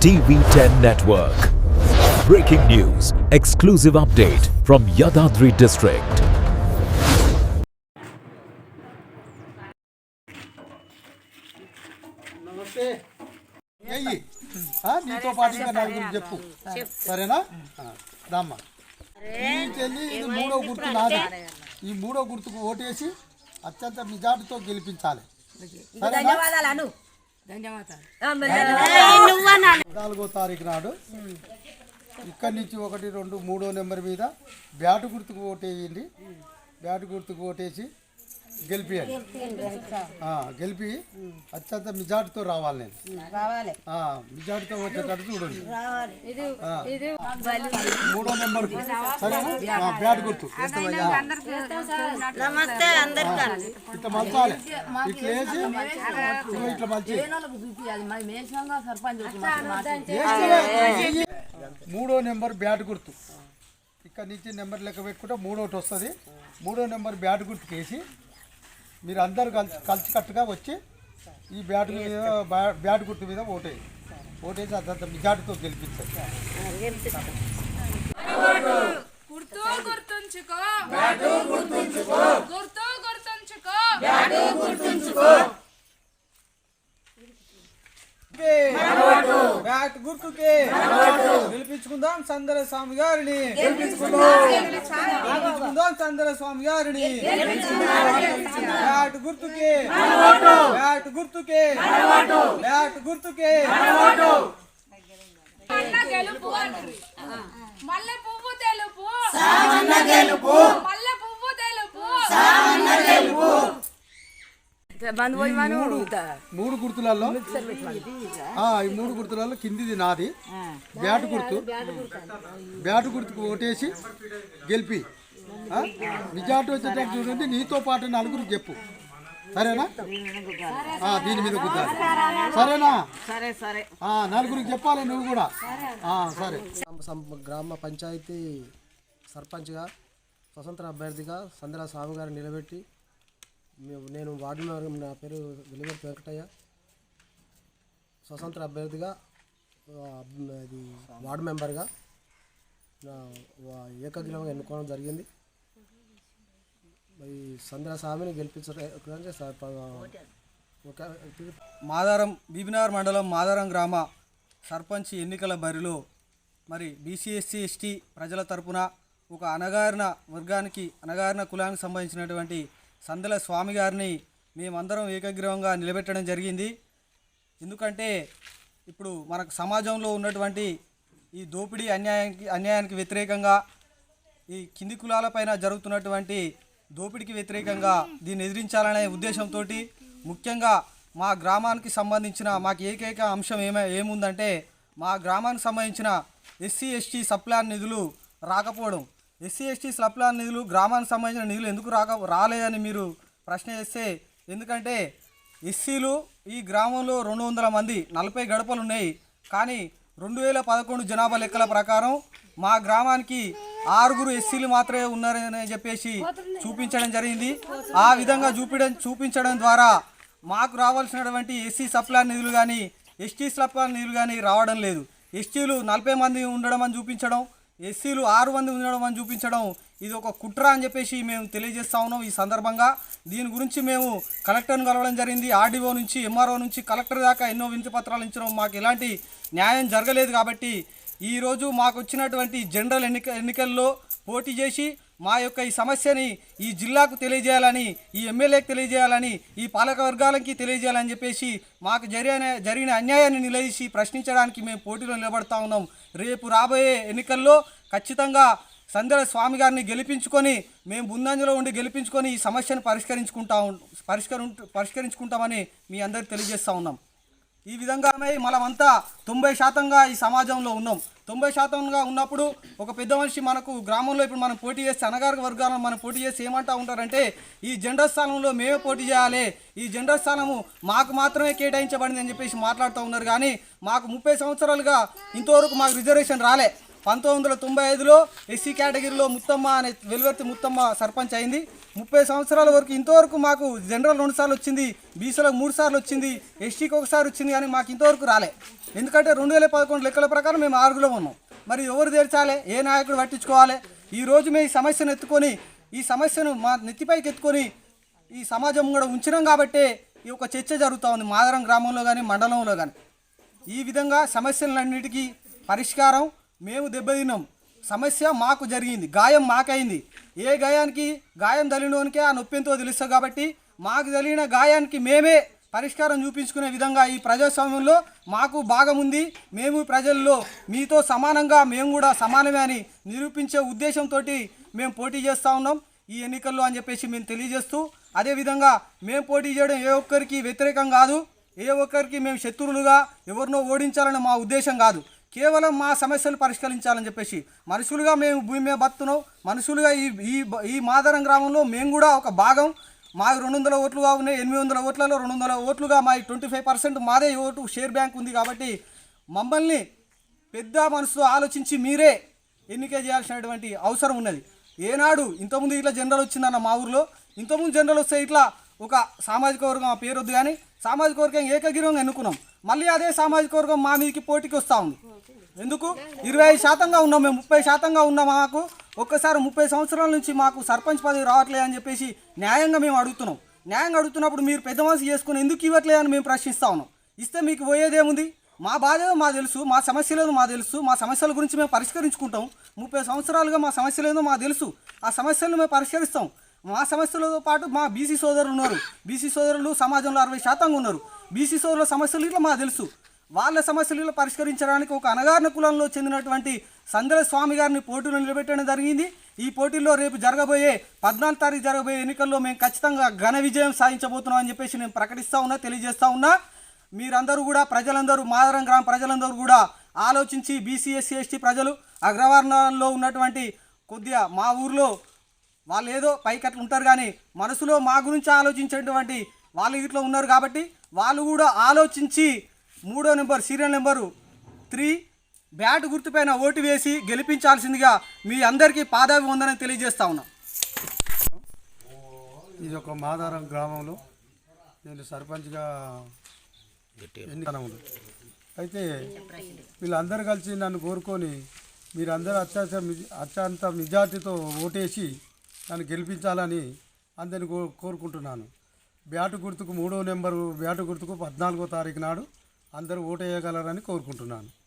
TV10 Network. Breaking news, exclusive update from Yadadri district. నమస్తే. ఎయ్యి ఆ, నీతో పాటు ఇంకా నలుగురు చెప్పు. సరేనా? ఆ, దామ్మా నీకెళ్ళి ఇది మూడో గుర్తు నాది. ఈ మూడో గుర్తుకు ఓటేసి అత్యంత మెజార్టీతో గెలిపించాలి. సరేనా? నాలుగో తారీఖు నాడు ఇక్కడి నుంచి ఒకటి రెండు మూడో నెంబర్ మీద బ్యాటు గుర్తుకు ఓటేయండి. బ్యాటు గుర్తుకు ఓటేసి గెలిపియండి. ఆ, గెలిపి అత్యంత మెజార్టీతో రావాలి నేను. రావాలి. ఆ, మెజార్టీతో వచ్చేటట్టు చూడండి. మూడో నెంబర్ సరేనా? ఆ, బ్యాట్ గుర్తు. నమస్తే అందరికీ. ఇట్లా మలచాలి. ఇట్లా వేసి ఇట్లా మలిచి. మూడో నెంబర్ బ్యాట్ గుర్తు. ఇక్కడ నుంచి నెంబర్ లెక్క పెట్టుకుంటే మూడోటి వస్తుంది. మూడో నెంబర్ బ్యాట్ గుర్తుకి వేసి మీరు అందరు కలిసి కలిసికట్టుగా వచ్చి ఈ బ్యాట్ మీద బ్యా- బ్యాట్ గుర్తు మీద ఓటేయి. ఓటేసి అంతంత మెజార్టీతో గెలిపించారు గుర్తు గుర్తుంచుకో. గుర్తు గుర్తుంచుకో. బ్యాట్ గుర్తుకే. గెలిపించుకుందాం సందర స్వామి గారిని. గెలిపించుకుందాం. సందర స్వామి గారిని. బ్యాట్ గుర్తుకే. బ్యాట్ గుర్తుకే. బ్యాట్ గుర్తుకే. అన్న గెలుపు మల్లె పువ్వు తెలుపు. మల్లె పువ్వు తెలుపు. మూడు గుర్తులలో ఆ, ఈ మూడు గుర్తులలో కిందిది నాది. బ్యాట్ గుర్తు. బ్యాట్ గుర్తుకు ఓటేసి గెలిపి. మెజార్టీ వచ్చేటట్టు చూడండి నీతో పాటు నలుగురు చెప్పు సరేనా? ఆ, దీని మీద కుద్దాలి సరేనా? సరే సరే. ఆ, నలుగురికి చెప్పాలి నువ్వు కూడా. ఆ, సరే. సం- గ్రామ పంచాయతీ సర్పంచ్గా స్వతంత్ర అభ్యర్థిగా సందర స్వామి గారు నిలబెట్టి నేను వార్డు మెంబర్ నా పేరు వెలిగర్తి వెంకటయ్య. స్వతంత్ర అభ్యర్థిగా ఇది వార్డు మెంబర్గా నా ఏకగ్రీవంగా ఎన్నుకోవడం జరిగింది. మరి సందర స్వామిని గెలిపించడానికి మాదారం బీబీనగర్ మండలం మాదారం గ్రామ సర్పంచ్ ఎన్నికల బరిలో మరి బీసీ ఎస్సీ ఎస్టీ ప్రజల తరపున ఒక అనగారిన వర్గానికి అనగారిన కులానికి సంబంధించినటువంటి సందల స్వామి గారిని మేమందరం ఏకగ్రీవంగా నిలబెట్టడం జరిగింది. ఎందుకంటే ఇప్పుడు మనకు సమాజంలో ఉన్నటువంటి ఈ దోపిడీ అన్యాయానికి అన్యాయానికి వ్యతిరేకంగా ఈ కింది కులాలపైన జరుగుతున్నటువంటి దోపిడీకి వ్యతిరేకంగా దీన్ని ఎదిరించాలనే ఉద్దేశంతో ముఖ్యంగా మా గ్రామానికి సంబంధించిన మాకు ఏకైక అంశం ఏమే ఏముందంటే మా గ్రామానికి సంబంధించిన ఎస్సీ ఎస్టీ సప్లాన్ నిధులు రాకపోవడం. ఎస్సీ ఎస్టీ సప్లాన్ నిధులు గ్రామానికి సంబంధించిన నిధులు ఎందుకు రాక రాలేదని మీరు ప్రశ్న చేస్తే ఎందుకంటే ఎస్సీలు ఈ గ్రామంలో రెండు వందల మంది నలభై గడపలు ఉన్నాయి. కానీ రెండు వేల పదకొండు జనాభా లెక్కల ప్రకారం మా గ్రామానికి ఆరుగురు ఎస్సీలు మాత్రమే ఉన్నారని చెప్పేసి చూపించడం జరిగింది. ఆ విధంగా చూపించడం చూపించడం ద్వారా మాకు రావాల్సినటువంటి ఎస్సీ సప్లాన్ నిధులు కానీ ఎస్టీ సప్లాన్ నిధులు కానీ రావడం లేదు. ఎస్టీలు నలభై మంది ఉండడం అని చూపించడం ఎస్సీలు ఆరు మంది ఉండడం అని చూపించడం ఇది ఒక కుట్ర అని చెప్పేసి మేము తెలియజేస్తా ఉన్నాం ఈ సందర్భంగా. దీని గురించి మేము కలెక్టర్ను కలవడం జరిగింది. ఆర్డీఓ నుంచి ఎంఆర్ఓ నుంచి కలెక్టర్ దాకా ఎన్నో వినతి పత్రాలు ఇచ్చడం మాకు ఎలాంటి న్యాయం జరగలేదు కాబట్టి ఈరోజు మాకు వచ్చినటువంటి జనరల్ ఎన్నిక ఎన్నికల్లో పోటీ చేసి మా యొక్క ఈ సమస్యని ఈ జిల్లాకు తెలియజేయాలని ఈ ఎమ్మెల్యేకి తెలియజేయాలని ఈ పాలక వర్గాలకి తెలియజేయాలని చెప్పేసి మాకు జరిగిన జరిగిన అన్యాయాన్ని నిలదీసి ప్రశ్నించడానికి మేము పోటీలో నిలబడతా ఉన్నాం. రేపు రాబోయే ఎన్నికల్లో ఖచ్చితంగా సందర స్వామి గారిని గెలిపించుకొని మేము ముందంజలో ఉండి గెలిపించుకొని ఈ సమస్యను పరిష్కరించుకుంటా ఉం- పరిష్కరించుకుంటామని మీ అందరికి తెలియజేస్తా ఉన్నాం. ఈ విధంగా మనమంతా తొంభై శాతంగా ఈ సమాజంలో ఉన్నాం. తొంభై శాతంగా ఉన్నప్పుడు ఒక పెద్ద మనిషి మనకు గ్రామంలో ఇప్పుడు మనం పోటీ చేస్తే అనగారిక వర్గాలను మనం పోటీ చేసి ఏమంటా ఉంటారంటే ఈ జెండర్ స్థానంలో మేమే పోటీ చేయాలి. ఈ జెండర్ స్థానము మాకు మాత్రమే కేటాయించబడింది అని చెప్పేసి మాట్లాడుతూ ఉన్నారు. కానీ మాకు ముప్పై సంవత్సరాలుగా ఇంతవరకు మాకు రిజర్వేషన్ రాలే. పంతొమ్మిది వందల తొంభై ఐదులో ఎస్సీ కేటగిరీలో ముత్తమ్మ అనే వెలువర్తి ముత్తమ్మ సర్పంచ్ అయింది. ముప్పై సంవత్సరాల వరకు ఇంతవరకు మాకు జనరల్ రెండు సార్లు వచ్చింది బీసీలకు మూడు సార్లు వచ్చింది ఎస్టీకి ఒకసారి వచ్చింది కానీ మాకు ఇంతవరకు రాలే. ఎందుకంటే రెండు వేల పదకొండు లెక్కల ప్రకారం మేము ఆరుగులో ఉన్నాం. మరి ఎవరు తీర్చాలి ఏ నాయకుడు పట్టించుకోవాలి? ఈ రోజు మేము ఈ సమస్యను ఎత్తుకొని ఈ సమస్యను మా నెత్తిపైకి ఎత్తుకొని ఈ సమాజం కూడా ఉంచినాం కాబట్టే ఈ ఒక చర్చ జరుగుతూ ఉంది మాదరం గ్రామంలో కానీ మండలంలో కానీ ఈ విధంగా సమస్యలన్నిటికీ పరిష్కారం మేము దెబ్బతిన్నాం. సమస్య మాకు జరిగింది. గాయం మాకైంది. ఏ గాయానికి గాయం తగిలినోనికే ఆ నొప్పి తెలుస్తుంది కాబట్టి మాకు తగిలిన గాయానికి మేమే పరిష్కారం చూపించుకునే విధంగా ఈ ప్రజాస్వామ్యంలో మాకు భాగం ఉంది. మేము ప్రజల్లో మీతో సమానంగా మేము కూడా సమానమే అని నిరూపించే ఉద్దేశంతో మేము పోటీ చేస్తూ ఉన్నాం. ఈ ఎన్నికల్లో అని చెప్పేసి మేము తెలియజేస్తూ అదేవిధంగా మేము పోటీ చేయడం ఏ ఒక్కరికి వ్యతిరేకం కాదు. ఏ ఒక్కరికి మేము శత్రువులుగా ఎవరినో ఓడించాలని మా ఉద్దేశం కాదు. కేవలం మా సమస్యలు పరిష్కరించాలని చెప్పేసి మనుషులుగా మేము భూమి మీద బతున్నాం మనుషులుగా ఈ ఈ ఈ మాదరం గ్రామంలో మేము కూడా ఒక భాగం. మా రెండు వందల ఓట్లుగా ఉన్నాయి. ఎనిమిది వందల ఓట్లలో రెండు వందల ఓట్లుగా మా ట్వంటీ ఫైవ్ పర్సెంట్ మాదే ఓటు షేర్ బ్యాంక్ ఉంది కాబట్టి మమ్మల్ని పెద్ద మనసుతో ఆలోచించి మీరే ఎన్నిక చేయాల్సినటువంటి అవసరం ఉన్నది. ఏనాడు ఇంతకుముందు ఇట్లా జనరల్ వచ్చిందన్న మా ఊర్లో. ఇంతకుముందు జనరల్ వస్తే ఇట్లా ఒక సామాజిక వర్గం ఆ పేరు వద్దు కానీ సామాజిక వర్గం ఏకగిరంగా ఎన్నుకున్నాం. మళ్ళీ అదే సామాజిక వర్గం మా మీదకి పోటీకి వస్తూ ఉంది. ఎందుకు? ఇరవై ఐదు శాతంగా ఉన్నాం మేము ముప్పై శాతంగా ఉన్నాం మాకు. ఒక్కసారి ముప్పై సంవత్సరాల నుంచి మాకు సర్పంచ్ పదవి రావట్లేదు అని చెప్పేసి న్యాయంగా మేము అడుగుతున్నాం. న్యాయంగా అడుగుతున్నప్పుడు మీరు పెద్ద మనసు చేసుకుని ఎందుకు ఇవ్వట్లేదు అని మేము ప్రశ్నిస్తా ఉన్నాం. ఇస్తే మీకు పోయేదేముంది? మా బాధ మా తెలుసు మా సమస్యలేదో మా తెలుసు మా సమస్యల గురించి మేము పరిష్కరించుకుంటాం. ముప్పై సంవత్సరాలుగా మా సమస్యలేదో మా తెలుసు ఆ సమస్యలను మేము పరిష్కరిస్తాం. మా సమస్యలతో పాటు మా బీసీ సోదరులు ఉన్నారు. బీసీ సోదరులు సమాజంలో అరవై శాతంగా ఉన్నారు. బీసీ సోదరుల సమస్యలు ఇట్లా మాకు తెలుసు. వాళ్ళ సమస్యలు పరిష్కరించడానికి ఒక అనగారిన కులంలో చెందినటువంటి సందల స్వామి గారిని పోటీలో నిలబెట్టడం జరిగింది. ఈ పోటీల్లో రేపు జరగబోయే పద్నాలుగు తారీఖు జరగబోయే ఎన్నికల్లో మేము ఖచ్చితంగా ఘన విజయం సాధించబోతున్నాం అని చెప్పేసి నేను ప్రకటిస్తా ఉన్నా తెలియజేస్తా ఉన్నా. మీరందరూ కూడా ప్రజలందరూ మాదరం గ్రామ ప్రజలందరూ కూడా ఆలోచించి బీసీ ఎస్సీ ఎస్టీ ప్రజలు అగ్రవర్ణాల్లో ఉన్నటువంటి కొద్దిగా మా ఊర్లో వాళ్ళు ఏదో పైకి అట్లా ఉంటారు కానీ మనసులో మా గురించి ఆలోచించేటువంటి వాళ్ళు ఇట్లా ఉన్నారు కాబట్టి వాళ్ళు కూడా ఆలోచించి మూడో number serial number three. Bat గుర్తుపైన vote వేసి గెలిపించాల్సిందిగా మీ అందరికీ పాదాభివందనం తెలియజేస్తా ఉన్నా. ఇది ఒక మాదారం గ్రామంలో. నేను సర్పంచ్గా అయితే వీళ్ళందరూ కలిసి నన్ను కోరుకొని మీరందరూ అత్యంత అత్యంత మెజార్టీతో ఓటేసి నన్ను గెలిపించాలని అందరిని కో కోరుకుంటున్నాను. బ్యాటు గుర్తుకు మూడో నెంబరు బ్యాటు గుర్తుకు పద్నాలుగో తారీఖు నాడు అందరూ ఓటేయగలరని కోరుకుంటున్నాను.